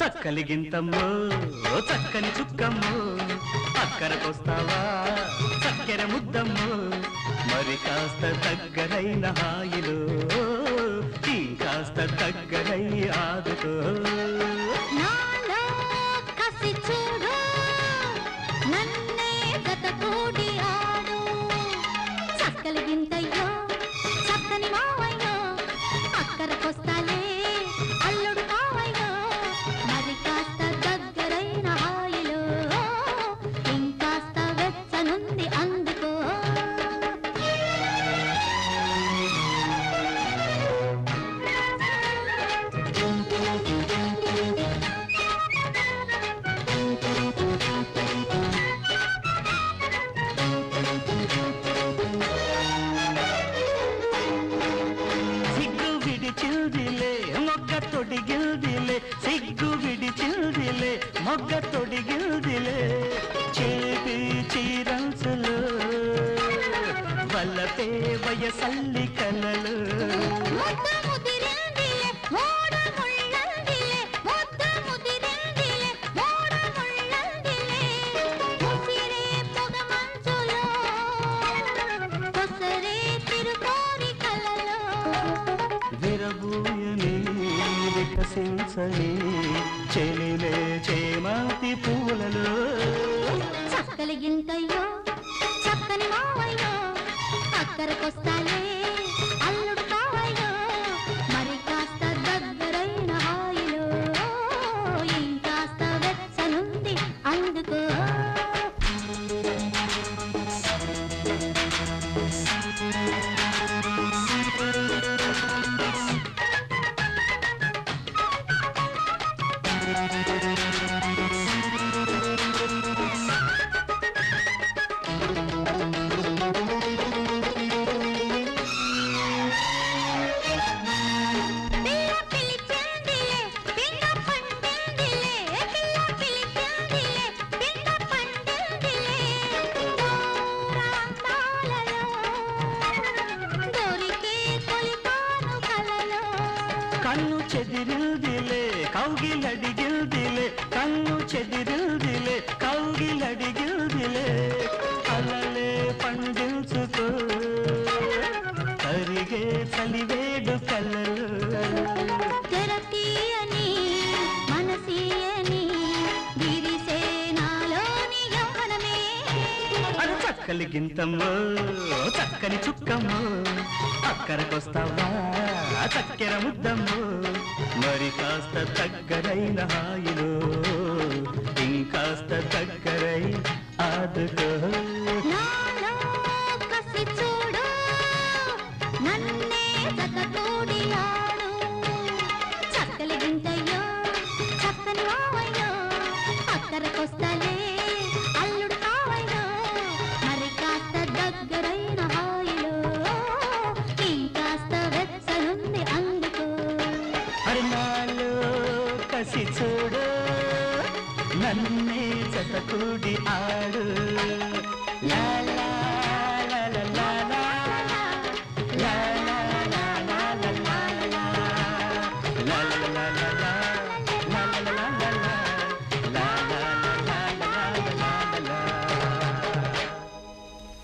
చక్కలి గింతమ్ము చక్కని చుక్కమ్ము అక్కరకొస్తావా చక్కెర ముద్దమ్ము మరి కాస్త దగ్గరైన హాయిలో కాస్త దగ్గరై ఆదుకో. విడిచిల్దిలే మొగ్గ తొడిగిల్దిలే సిగ్గు విడిచిల్దిలే మొగ్గ తొడిగిల్దిలే చేతి చీరంచులు వల్లపే వయసల్లి కలలు. వికసించని చెలిలే చేమాతి పూలలో. చక్కలి గింతయ్యో చక్కని మావయ్యో అక్కరకొస్తాలే కన్ను చెదిరిల్దిలే కౌగిలడిగిల్దిలే కన్ను చెదిరిల్దిలే కౌగిలడిగిల్దిలే. చక్కలి గింతమ్మో చక్కని చుక్కమ్మ. అక్కరకొస్తావా చక్కెర ముద్దమ్మ. మరి కాస్త దగ్గరైన హాయిలో ఇంకాస్త దగ్గరై ఆదుకో. చక్కలి గింతయ్యో చక్కని మావయ్యో అక్కరకొస్తలే. కసి చూడు నన్నే చతకూడి ఆడు. లాల